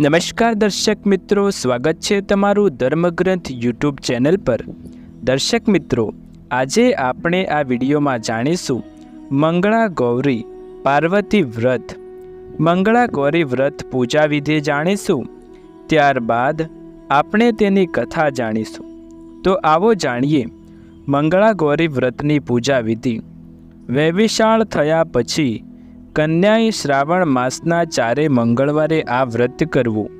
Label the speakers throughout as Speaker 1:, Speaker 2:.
Speaker 1: નમસ્કાર દર્શક મિત્રો, સ્વાગત છે તમારું ધર્મગ્રંથ યુટ્યુબ ચેનલ પર. દર્શક મિત્રો, આજે આપણે આ વિડીયોમાં જાણીશું મંગળા ગૌરી પાર્વતી વ્રત. મંગળા ગૌરી વ્રત પૂજા વિધિ જાણીશું, ત્યારબાદ આપણે તેની કથા જાણીશું. તો આવો જાણીએ મંગળા ગૌરી વ્રતની પૂજા વિધિ. વૈવિશાળ થયા પછી કન્યાએ શ્રાવણ માસના ચારે મંગળવારે આ વ્રત કરવું.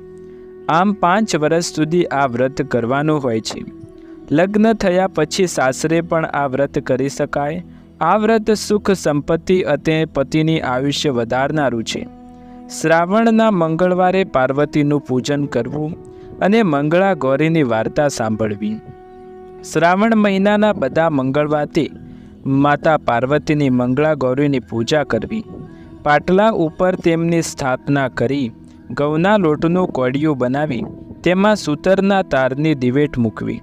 Speaker 1: આમ પાંચ વર્ષ સુધી આ વ્રત કરવાનું હોય છે. લગ્ન થયા પછી સાસરે પણ આ વ્રત કરી શકાય. આ વ્રત સુખ સંપત્તિ અને પતિની આયુષ્ય વધારનારું છે. શ્રાવણના મંગળવારે પાર્વતીનું પૂજન કરવું અને મંગળા ગૌરીની વાર્તા સાંભળવી. શ્રાવણ મહિનાના બધા મંગળવારથી માતા પાર્વતીની મંગળા ગૌરીની પૂજા કરવી. પાટલા ઉપર તેમની સ્થાપના કરી ઘઉંના લોટનું કોડિયું બનાવી, તેમાં સૂતરના તારની દિવેટ મૂકવી.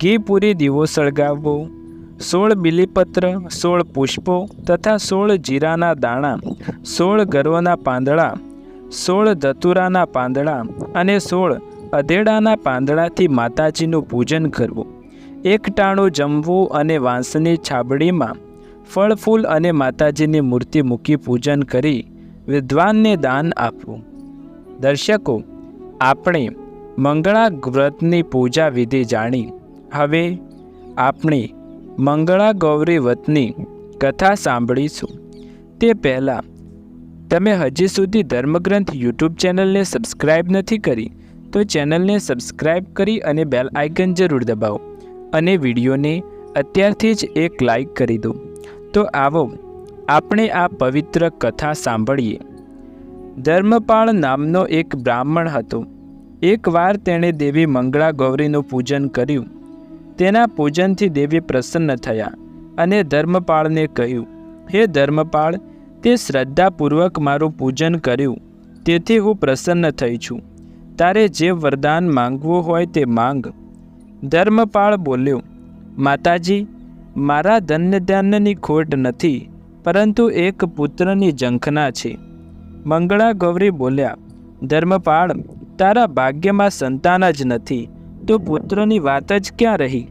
Speaker 1: ઘી પૂરી દીવો સળગાવવો, સોળ બિલીપત્ર, સોળ પુષ્પો તથા સોળ જીરાના દાણા, સોળ ગરવના પાંદડા, સોળ ધતુરાના પાંદડા અને સોળ અધેડાના પાંદડાથી માતાજીનું પૂજન કરવું. એક ટાણું જમવું અને વાંસની છાબડીમાં ફળ ફૂલ અને માતાજીની મૂર્તિ મૂકી પૂજન કરી વિદ્વાનને દાન આપવું દર્શકો, આપણે મંગળા વ્રતની પૂજા વિધિ જાણી. હવે આપણે મંગળા ગૌરી વ્રતની કથા સાંભળીશું. તે પહેલાં, તમે હજી સુધી ધર્મગ્રંથ યુટ્યુબ ચેનલને સબસ્ક્રાઈબ નથી કરી, તો ચેનલને સબસ્ક્રાઈબ કરી અને બેલ આઇકન જરૂર દબાવો અને વિડીયોને અત્યારથી જ એક લાઈક કરી દો. તો આવો, આપણે આ પવિત્ર કથા સાંભળીએ. ધર્મપાળ નામનો એક બ્રાહ્મણ હતો. એકવાર તેણે દેવી મંગળા ગૌરીનું પૂજન કર્યું. તેના પૂજનથી દેવી પ્રસન્ન થયા અને ધર્મપાળને કહ્યું, હે ધર્મપાળ, તે શ્રદ્ધાપૂર્વક મારું પૂજન કર્યું. તેથી હું પ્રસન્ન થઈ છું. તારે જે વરદાન માંગવું હોય તે માંગ. ધર્મપાળ બોલ્યો, માતાજી મારા ધન્ય ધાન્યની ખોટ નથી, પરંતુ એક પુત્રની ઝંખના છે. મંગળા ગૌરી બોલ્યા, ધર્મપાળ, તારા ભાગ્યમાં સંતાન જ નથી, તો પુત્રની વાત જ ક્યાં રહી?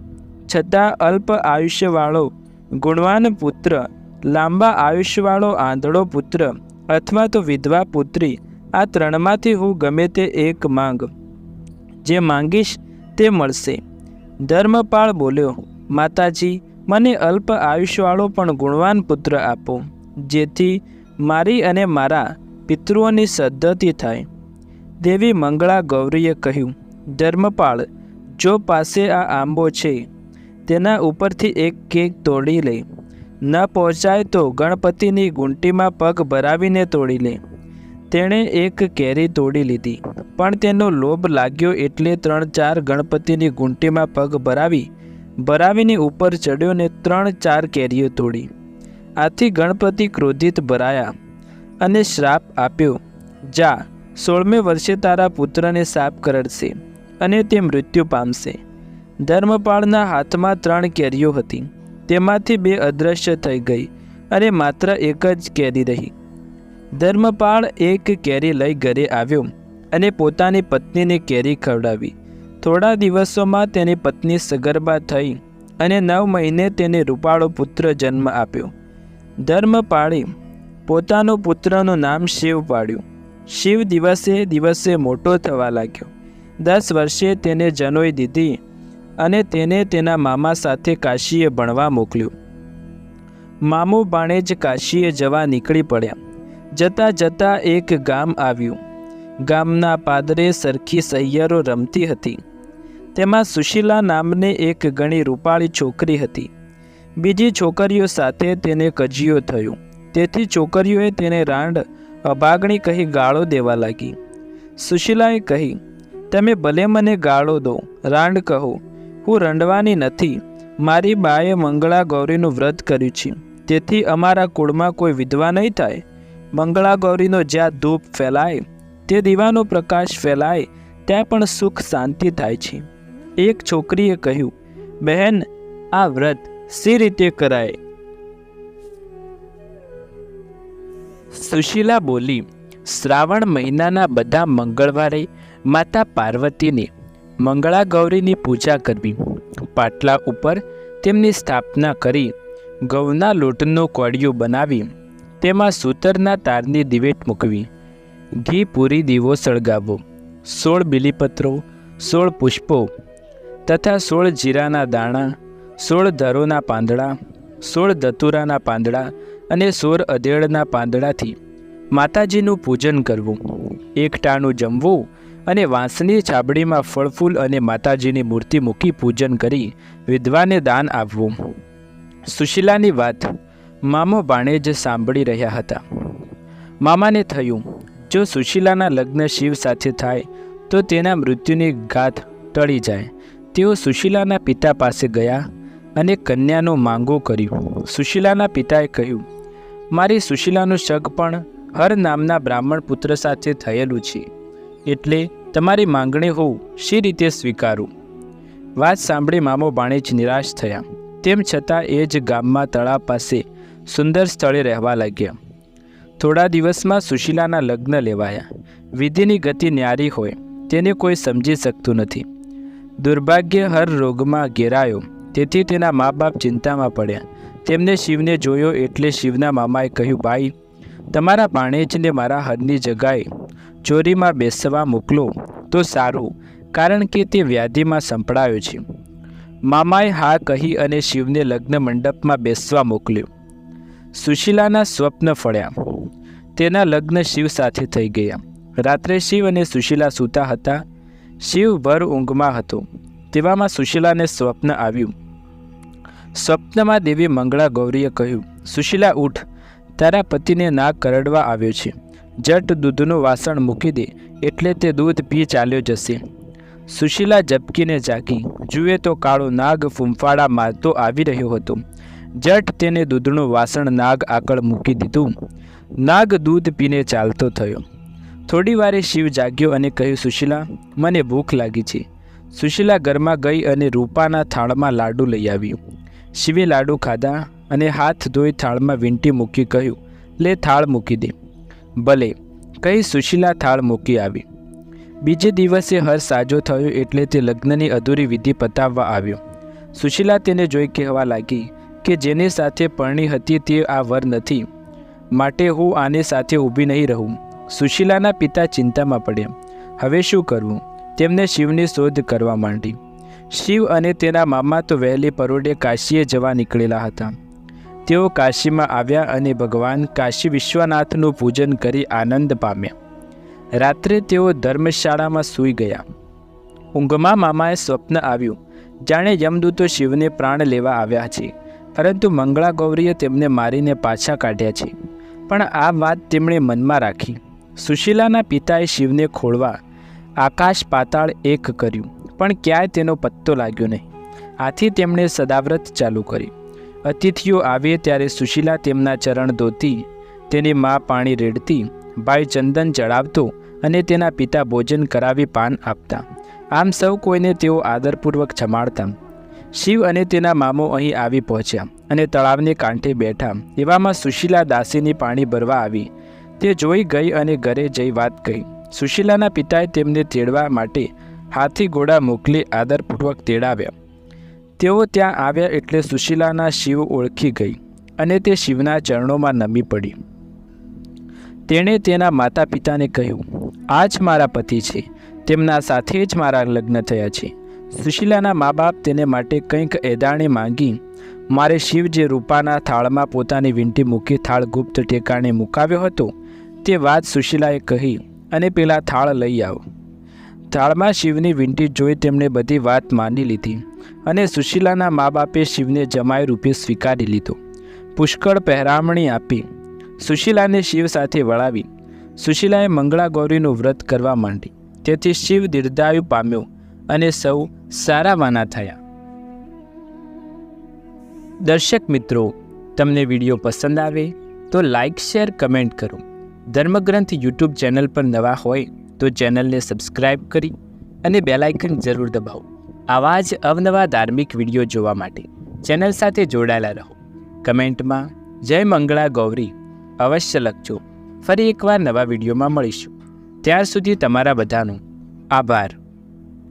Speaker 1: છતાં અલ્પ આયુષ્યવાળો, ગુણવાન પુત્ર, લાંબા આયુષ્યવાળો આંધળો પુત્ર, અથવા તો વિધવા પુત્રી, આ ત્રણમાંથી હું ગમે તે એક માંગ, જે માંગીશ તે મળશે. ધર્મપાળ બોલ્યો, માતાજી મને અલ્પ આયુષ્યવાળો પણ ગુણવાન પુત્ર આપો, જેથી મારી અને મારા પિતૃઓની સદ્ધતિ થાય. દેવી મંગળા ગૌરીએ કહ્યું, ધર્મપાળ, જો પાસે આ આંબો છે, તેના ઉપરથી એક કેક તોડી લે. ન પહોંચાય તો ગણપતિની ગુંટીમાં પગ ભરાવીને તોડી લે. તેણે એક કેરી તોડી લીધી, પણ તેનો લોભ લાગ્યો એટલે ત્રણ ચાર ગણપતિની ગુંટીમાં પગ ભરાવી ભરાવીની ઉપર ચડ્યો ને ત્રણ ચાર કેરીઓ તોડી. આથી ગણપતિ ક્રોધિત ભરાયા અને શ્રાપ આપ્યો, જા, સોળમે વર્ષે તારા પુત્રને સાપ કરડશે અને તે મૃત્યુ પામશે. ધર્મપાળના હાથમાં ત્રણ કેરીઓ હતી. તેમાંથી બે અદૃશ્ય થઈ ગઈ અને માત્ર એક જ કેરી રહી. ધર્મપાળ એક કેરી લઈ ઘરે આવ્યો અને પોતાની પત્નીને કેરી ખવડાવી. થોડા દિવસોમાં તેની પત્ની સગર્ભા થઈ અને નવ મહિને તેને રૂપાળો પુત્ર જન્મ આપ્યો. ધર્મપાળે પોતાનો પુત્રનું નામ શિવ પાડ્યું. શિવ દિવસે દિવસે મોટો થવા લાગ્યો. દસ વર્ષે તેને જનોઈ દીધી અને તેને તેના મામા સાથે કાશીએ ભણવા મોકલ્યું. મામુ બાણે જ કાશીએ જવા નીકળી પડ્યા. જતાં જતાં એક ગામ આવ્યું. ગામના પાદરે સરખી સહિયરો રમતી હતી. તેમાં સુશીલા નામને એક ઘણી રૂપાળી છોકરી હતી. બીજી છોકરીઓ સાથે તેને કજિયો થયો. તેથી છોકરીઓએ તેને રાંડ અભાગણી કહી ગાળો દેવા લાગી. સુશીલાએ કહી, તમે ભલે મને ગાળો દો, રાંડ કહો. હું રંડવાની નથી. મારી બાએ મંગળા ગૌરીનું વ્રત કર્યું છે. તેથી અમારા કુળમાં કોઈ વિધવા નહીં થાય. મંગળા ગૌરીનો જ્યાં ધૂપ ફેલાય, તે દીવાનો પ્રકાશ ફેલાય, ત્યાં પણ સુખ શાંતિ થાય છે. એક છોકરીએ કહ્યું, બહેન, આ વ્રત સી રીતે કરાય? સુશીલા બોલી, શ્રાવણ મહિનાના બધા મંગળવારે માતા પાર્વતીની મંગળા ગૌરીની પૂજા કરવી. પાટલા ઉપર તેમની સ્થાપના કરી ઘઉંના લોટનો કોડિયું બનાવી, તેમાં સૂતરના તારની દિવેટ મૂકવી. ઘી પૂરી દીવો સળગાવવો સોળ બીલીપત્રો, સોળ પુષ્પો તથા સોળ જીરાના દાણા, સોળ ધરોના પાંદડા, સોળ દતુરાના પાંદડા અને સોળ અધેળના પાંદડાથી માતાજીનું પૂજન કરવું. એકટાણું જમવું અને વાંસની છાબડીમાં ફળફૂલ અને માતાજીની મૂર્તિ મૂકી પૂજન કરી વિધવાને દાન આપવું. સુશીલાની વાત મામો ભાણેજ સાંભળી રહ્યા હતા. મામાને થયું, જો સુશીલાના લગ્ન શિવ સાથે થાય, તો તેના મૃત્યુની ગાથ ટળી જાય. તેઓ સુશીલાના પિતા પાસે ગયા અને કન્યાનો માંગો કર્યું. સુશીલાના પિતાએ કહ્યું, મારી સુશીલાનું શક પણ હર નામના બ્રાહ્મણ પુત્ર સાથે થયેલું છે. એટલે તમારી માંગણી હોઉં, શી રીતે સ્વીકારું? વાત સાંભળી મામો બાણેજ નિરાશ થયા. તેમ છતાં એ જ ગામમાં તળાવ પાસે સુંદર સ્થળે રહેવા લાગ્યા. થોડા દિવસમાં સુશીલાના લગ્ન લેવાયા. વિધિની ગતિ ન્યારી હોય, તેને કોઈ સમજી શકતું નથી. દુર્ભાગ્ય હર રોગમાં ઘેરાયો. તેથી તેના મા બાપ ચિંતામાં પડ્યા. તેમને શિવને જોયો એટલે શિવના મામાએ કહ્યું ભાઈ તમારા ભાણેજને મારા હરની જગાએ ચોરીમાં બેસવા મોકલો તો સારું, કારણ કે તે વ્યાધિમાં સંપડાયો છે. મામાએ હા કહી અને શિવને લગ્ન મંડપમાં બેસવા મોકલ્યો. સુશીલાના સ્વપ્ન ફળ્યા. તેના લગ્ન શિવ સાથે થઈ ગયા. રાત્રે શિવ અને સુશીલા સૂતા હતા. શિવ ભર ઊંઘમાં હતો. તેવામાં સુશીલાને સ્વપ્ન આવ્યું. સ્વપ્નમાં દેવી મંગળા ગૌરીએ કહ્યું, સુશીલા, ઉઠ. તારા પતિને નાક કરડવા આવ્યો છે. જટ દૂધનું વાસણ મૂકી દે, એટલે તે દૂધ પી ચાલ્યો જશે. સુશીલા ઝબકીને જાગી. જુએ તો કાળો નાગ ફૂંફાડા મારતો આવી રહ્યો હતો. જટ તેને દૂધનું વાસણ નાગ આગળ મૂકી દીધું. નાગ દૂધ પીને ચાલતો થયો. થોડી વારે શિવ જાગ્યો અને કહ્યું, સુશીલા, મને ભૂખ લાગી છે. સુશીલા ઘરમાં ગઈ અને રૂપાના થાળમાં લાડુ લઈ આવ્યું. શિવે લાડુ ખાધા અને હાથ ધોઈ થાળમાં વીંટી મૂકી કહ્યું, લે થાળ મૂકી દે. ભલે, કહી સુશીલા થાળ મૂકી આવી. બીજે દિવસે હર સાજો થયો એટલે તે લગ્નની અધૂરી વિધિ પતાવવા આવ્યો. સુશીલા તેને જોઈ કહેવા લાગી કે જેની સાથે પરણી હતી તે આ વર નથી. માટે હું આની સાથે ઊભી નહીં રહું. સુશીલાના પિતા ચિંતામાં પડ્યા. હવે શું કરવું તેમને શિવની શોધ કરવા માંડી. શિવ અને તેના મામા તો વહેલી પરોઢે કાશીએ જવા નીકળેલા હતા. તેઓ કાશીમાં આવ્યા અને ભગવાન કાશી વિશ્વનાથનું પૂજન કરી આનંદ પામ્યા. રાત્રે તેઓ ધર્મશાળામાં સૂઈ ગયા. ઊંઘમાં મામાએ સ્વપ્ન આવ્યું. જાણે યમદૂતો શિવને પ્રાણ લેવા આવ્યા છે, પરંતુ મંગળા ગૌરીએ તેમને મારીને પાછા કાઢ્યા છે. પણ આ વાત તેમણે મનમાં રાખી. સુશીલાના પિતાએ શિવને ખોળવા આકાશ પાતાળ એક કર્યું, પણ ક્યાંય તેનો પત્તો લાગ્યો નહીં. આથી તેમણે સદાવ્રત ચાલુ કરી. અતિથિઓ આવે ત્યારે સુશીલા તેમના ચરણ ધોતી, તેની મા પાણી રેડતી, ભાઈ ચંદન ચડાવતો અને તેના પિતા ભોજન કરાવી પાન આપતા. આમ સૌ કોઈને તેઓ આદરપૂર્વક જમાડતા શિવ અને તેના મામો અહીં આવી પહોંચ્યા અને તળાવને કાંઠે બેઠા. એવામાં સુશીલા દાસીની પાણી ભરવા આવી. તે જોઈ ગઈ અને ઘરે જઈ વાત કહી. સુશીલાના પિતાએ તેમને તેડવા માટે હાથી ઘોડા મોકલી આદરપૂર્વક તેડાવ્યા. તેઓ ત્યાં આવ્યા એટલે સુશીલાના શિવ ઓળખી ગઈ અને તે શિવના ચરણોમાં નમી પડી. તેણે તેના માતા પિતાને કહ્યું, આ જ મારા પતિ છે. તેમના સાથે જ મારા લગ્ન થયા છે. સુશીલાના મા બાપ તેને માટે કંઈક એદાણી માંગી, મારે શિવ જે રૂપાના થાળમાં પોતાની વીંટી મૂકી થાળ ગુપ્ત ઠેકાણે મુકાવ્યો હતો તે વાત સુશીલાએ કહી અને પેલા થાળ લઈ આવો. થાળમાં શિવની વીંટી જોઈ તેમણે બધી વાત માની લીધી અને સુશીલાના મા બાપે શિવને જમાઈ રૂપે સ્વીકારી લીધો. પુષ્કળ પહેરામણી આપી. સુશીલાને શિવ સાથે વળાવી. સુશીલાએ મંગળા ગૌરીનું વ્રત કરવા માંડી. તેથી શિવ દીર્ઘાયુ પામ્યો અને સૌ સારાવાના થયા. દર્શક મિત્રો, તમને વીડિયો પસંદ આવે તો લાઈક, શેર, કમેન્ટ કરો. ધર્મગ્રંથ યુટ્યુબ ચેનલ પર નવા હોય તો ચેનલને સબસ્ક્રાઇબ કરી અને બેલ આઇકન જરૂર દબાવો. આવા જ અવનવા ધાર્મિક વીડિયો જોવા માટે ચેનલ સાથે જોડાયેલા રહો. કમેન્ટમાં જય મંગળા ગૌરી અવશ્ય લખજો. ફરી એકવાર નવા વિડીયોમાં મળીશું. ત્યાર સુધી તમારા બધાનો આભાર.